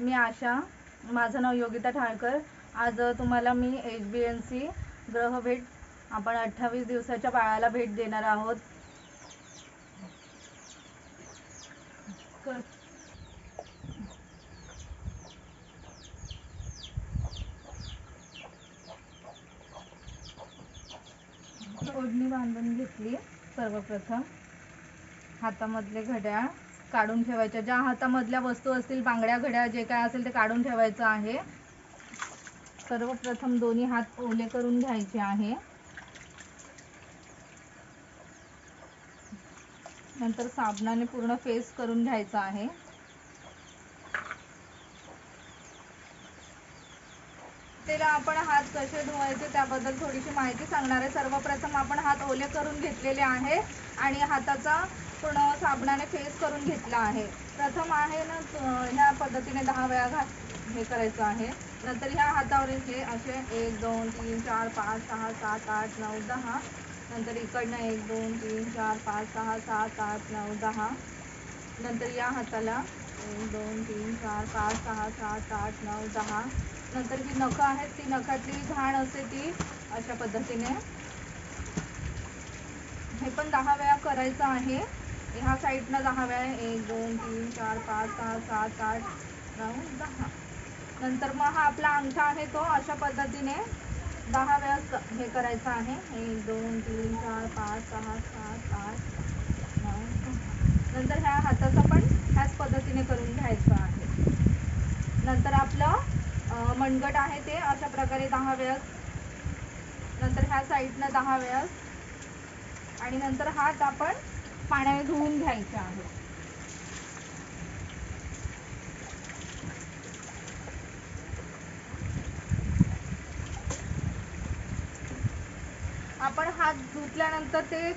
मी आशा. माझं नाव योगिता ठाळकर आज तुम्हाला मी एच बी एन सी ग्रह भेट आपण अठ्ठावीस दिवसाच्या बाळाला भेट देणार आहोत. ओढणी बांधून घेतली सर्वप्रथम. हातामधले घड्याळ. काढून ठेवायच्या. ज्या हातामधल्या वस्तू असतील बांगड्या घड्या जे काय असेल ते काढून ठेवायचं आहे. सर्वप्रथम दोन्ही हात ओले करून घ्यायचे आहे. नंतर साबणाने पूर्ण फेस करून घ्यायचा आहे. त्याला आपण हात कसे धुवायचे त्याबद्दल थोडीशी माहिती सांगणार आहे. सर्वप्रथम आपण हात ओले करून घेतलेले आहे आणि हाताचा पूर्ण साबणाने फेस करून घेतला आहे. प्रथम आहे ना ह्या पद्धतीने दहा वेळा घात हे करायचं आहे. नंतर ह्या हातावर हे असे एक दोन तीन चार पाच सहा सात आठ नऊ दहा. नंतर इकडनं एक दोन तीन चार पाच सहा सात आठ नऊ दहा. नंतर या हाताला एक दोन तीन चार पाच सहा सात आठ नऊ दहा. नंतर जी नखं आहेत ती नखातली घाण असते ती अशा पद्धतीने हे पण दहा वेळा करायचं आहे. ह्या साईडनं दहा वेळा एक दोन तीन चार पाच सहा सात आठ नऊ दहा। नंतर मग हा आपला अंगठा आहे तो अशा पद्धतीने दहा वेळा हे करायचं आहे. एक दोन तीन चार पाच सहा सात आठ नऊ नंतर ह्या हाताचा पण ह्याच पद्धतीने करून घ्यायचं आहे. नंतर आपलं मनगट आहे ते अशा प्रकारे दहा वेळा नंतर ह्या साईडनं दहा वेळा आणि नंतर हात आपण पाण्याने धुवून घ्यायचे आहे. आपण हात धुतल्यानंतर ते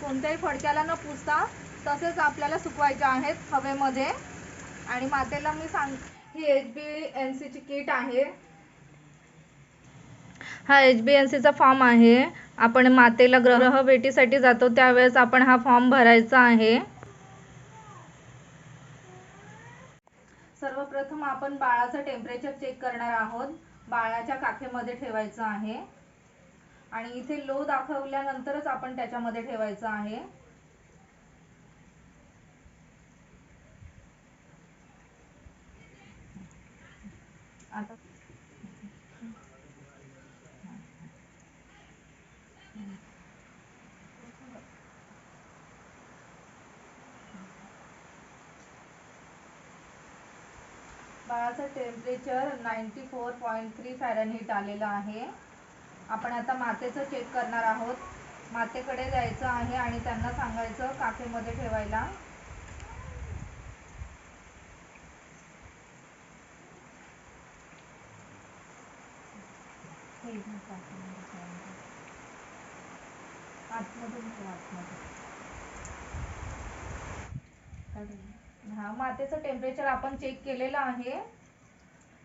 कोणत्याही फडक्याला न पुसता तसेच आपल्याला सुकवायचे आहेत हवेमध्ये. आणि मातेला मी सांग ही एच बी एन सीची किट आहे. हा एच बी एन सीचा फॉर्म आहे. आपण मातेला ग्रह भेटीसाठी जातो त्यावेळेस आपण हा फॉर्म भरायचा आहे. सर्वप्रथम आपण बाळाचं टेम्परेचर चेक करणार आहोत. बाळाच्या काखेमध्ये ठेवायचं आहे. आणि इथे लो दाखवल्यानंतरच आपण त्याच्यामध्ये ठेवायचं आहे. आता बाळाचं temperature ninety four point three Fahrenheit आलेलं आहे. आपण आता मातेचं चेक करणार आहोत. मातेकडे जायचं आहे आणि त्यांना सांगायचं काफेमध्ये ठेवायला. हा मातेचं टेम्परेचर आपण चेक केलेलं आहे.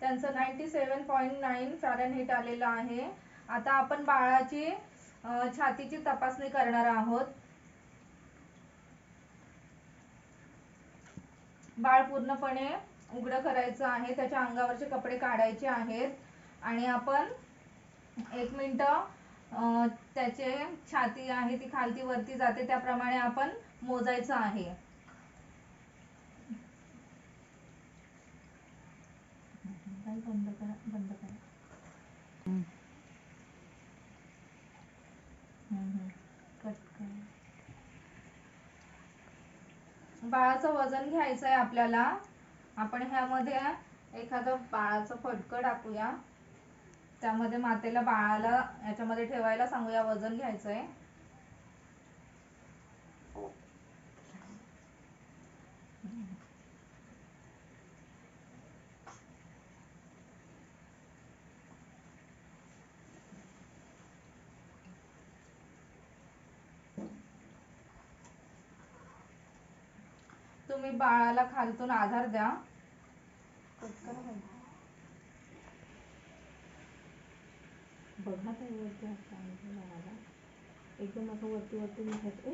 त्यांचं ninety seven point nine Fahrenheit आलेलं आहे. आता आपण बाळाची छातीची तपासणी करणार आहोत. बाळ पूर्णपणे उघडं करायचं आहे. त्याच्या अंगावरचे कपडे काढायचे आहेत. आणि आपण एक मिनटं त्याचे छाती आहे ती खालती वरती जाते. त्याप्रमाणे आपण मोजायचं आहे. बंद करा बंद करा. कट करा. बाळाचं वजन घ्यायचं आहे आपल्याला. आपण ह्यामध्ये एखादं बाळाचं फटकं टाकूया. त्यामध्ये मातेला बाळाला याच्यामध्ये ठेवायला सांगूया वजन घ्यायचं आहे तुम्ही बाळाला खालतून आधार द्या. बघा ते वरती बाळाला एकदम असं वरती वरती निघत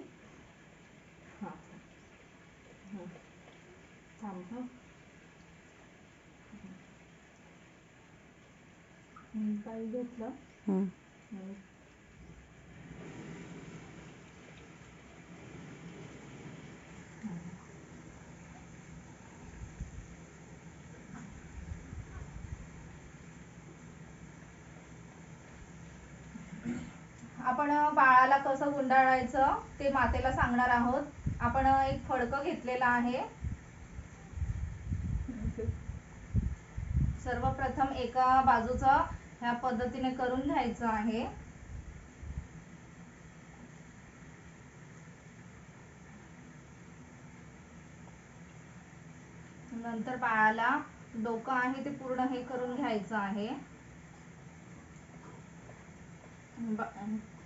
हां. हा. थांब हां. पाय घेतलं आपण बाळाला कसं गुंडाळायचं ते मातेला सांगणार आहोत. आपण एक फडकं घेतलेलं आहे. सर्वप्रथम एका बाजूचं ह्या पद्धतीने करून घ्यायचं आहे. नंतर बाळाला डोकं आहे ते पूर्ण हे करून घ्यायचं आहे बा- काय म्हणायचं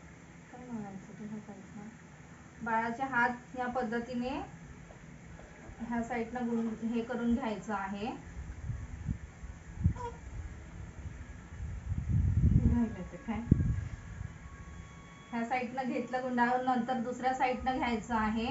तुला साईडला? बाळाचे हात या पद्धतीने ह्या साईडनं गुण हे करून घ्यायचं आहे. काय? ह्या साईडनं घेतलं गुंडाळून नंतर दुसऱ्या साईडनं घ्यायचं आहे.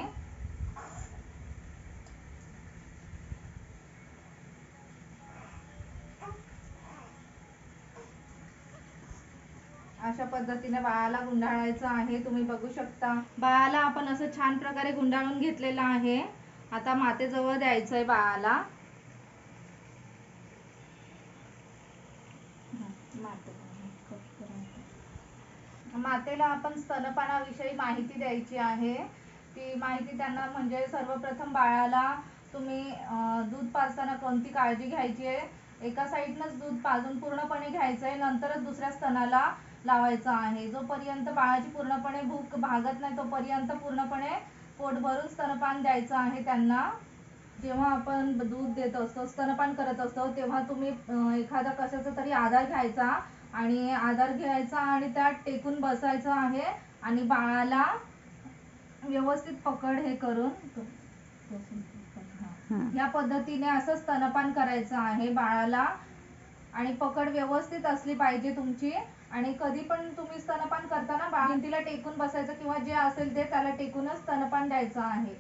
अशा पद्धतीने बाळाला गुंडाळायचं आहे. तुम्ही बघू शकता. बाळाला आपण असं छान प्रकारे गुंडाळून घेतलेलं आहे. आता मातेजवळ द्यायचंय बाळाला. मातेला आपण स्तनपानाविषयी माहिती द्यायची आहे. ती माहिती त्यांना म्हणजे सर्वप्रथम बाळाला तुम्ही दूध पाजताना कोणती काळजी घ्यायची आहे? एका साईडनंच दूध पाजून पूर्णपणे घ्यायचं आहे नंतरच दुसऱ्या स्तनाला लावायचं आहे. जोपर्यंत बाळाची पूर्णपणे भूक भागत नाही तोपर्यंत पूर्णपणे पोट भरून स्तनपान द्यायचं आहे त्यांना. जेव्हा आपण दूध देत असतो स्तनपान करत असतो तेव्हा तुम्ही एखादा कशाचा तरी आधार घ्यायचा आणि आधार घ्यायचा आणि त्यात टेकून बसायचं आहे आणि बाळाला व्यवस्थित पकड हे करून. या पद्धतीने असं स्तनपान करायचं आहे. बाळाला आणि पकड व्यवस्थित असली पाहिजे तुमची. आणि कधी पण तुम्ही स्तनपान करताना बाळ भिंतीला टेकून बसायचं किंवा जे असेल ते त्याला टेकूनच स्तनपान द्यायचं आहे.